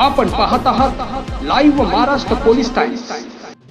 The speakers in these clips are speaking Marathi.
आपण पाहत आहात live Maharashtra police times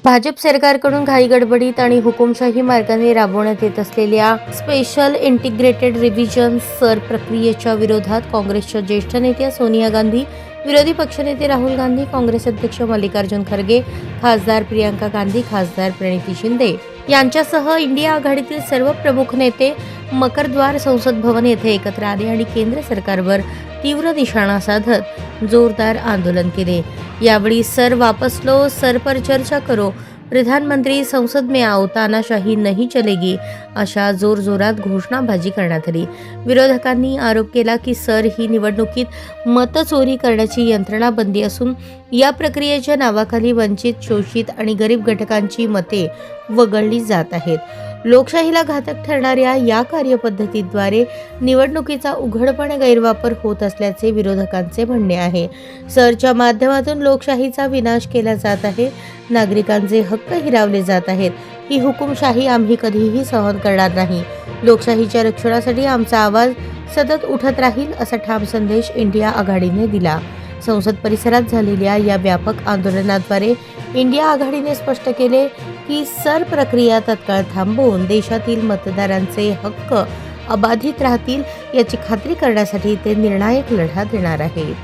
Bhajap सरकारकडून घाई गडबडीत आणि हुकुमशाही मार्गाने राबवण्यात येत असलेल्या स्पेशल इंटिग्रेटेड रिव्हिजन सर प्रक्रियेच्या विरोधात काँग्रेसच्या ज्येष्ठ नेत्या सोनिया गांधी विरोधी पक्षनेते राहुल गांधी काँग्रेस अध्यक्ष मल्लिकार्जुन खरगे खासदार प्रियांका गांधी खासदार प्रणिती शिंदे यांच्यासह इंडिया आघाडीतील सर्व प्रमुख नेते मकरद्वार संसद भवन येथे एकत्र आले आणि केंद्र सरकारवर तीव्र निशाणा साधत जोरदार आंदोलन केले. यावेळी सर वापस लो सर पर चर्चा करो प्रधानमंत्री संसद में आओ तानाशाही नहीं चलेगी अशा जोरजोरात घोषणाबाजी करण्यात आली. विरोधकांनी आरोप केला की सर ही निवडणुकीत मतचोरी करण्याची यंत्रणा बंदी असून या प्रक्रियेच्या नावाखाली वंचित शोषित आणि गरीब घटकांची मते वगळली जात आहेत. लोकशाहीला घातक ठरणाऱ्या या कार्यपद्धतीद्वारे निवडणुकीचा उघडपणे गैरवापर होत असल्याचे विरोधकांचे म्हणणे आहे. सरच्या माध्यमातून लोकशाहीचा विनाश केला जात आहे. नागरिकांचे हक्क हिरावले जात आहेत. ही हुकुमशाही आम्ही कधीही सहन करणार नाही. लोकशाहीच्या रक्षणासाठी आमचा आवाज सतत उठत राहील असा ठाम संदेश इंडिया आघाडीने दिला. संसद परिसरात झालेल्या या व्यापक आंदोलनाद्वारे इंडिया आघाडीने स्पष्ट केले ही सर प्रक्रिया तत्काळ थांबवून देशातील मतदारांचे हक्क अबाधित राहतील याची खात्री करण्यासाठी ते निर्णायक लढा देणार आहेत.